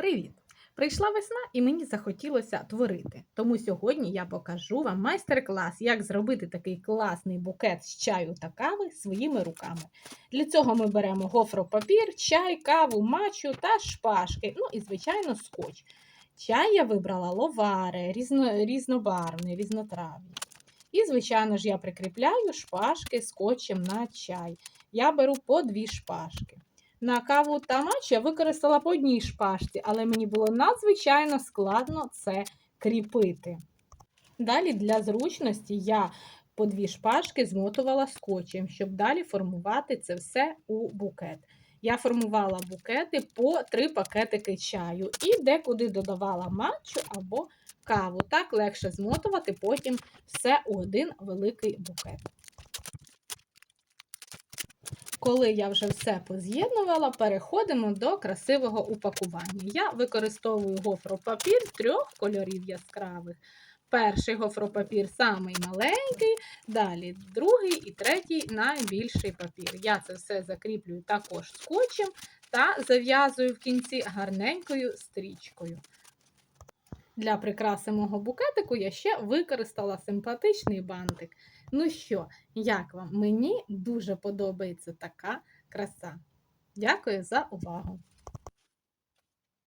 Привіт! Прийшла весна і мені захотілося творити. Тому сьогодні я покажу вам майстер-клас, як зробити такий класний букет з чаю та кави своїми руками. Для цього ми беремо гофропапір, чай, каву, мачу та шпажки, ну і, звичайно, скотч. Чай я вибрала ловаре, різно, різнобарвний, різнотравний. І, звичайно ж, я прикріпляю шпажки скотчем на чай. Я беру по дві шпажки. На каву та матч я використала по одній шпажці, але мені було надзвичайно складно це кріпити. Далі для зручності я по дві шпажки змотувала скотчем, щоб далі формувати це все у букет. Я формувала букети по три пакетики чаю і декуди додавала матчу або каву. Так легше змотувати потім все у один великий букет. Коли я вже все поз'єднувала, переходимо до красивого упакування. Я використовую гофропапір трьох кольорів яскравих. Перший гофропапір самий маленький, далі другий і третій найбільший папір. Я це все закріплюю також скотчем та зав'язую в кінці гарненькою стрічкою. Для прикраси мого букетику я ще використала симпатичний бантик. Ну що, як вам? Мені дуже подобається така краса. Дякую за увагу!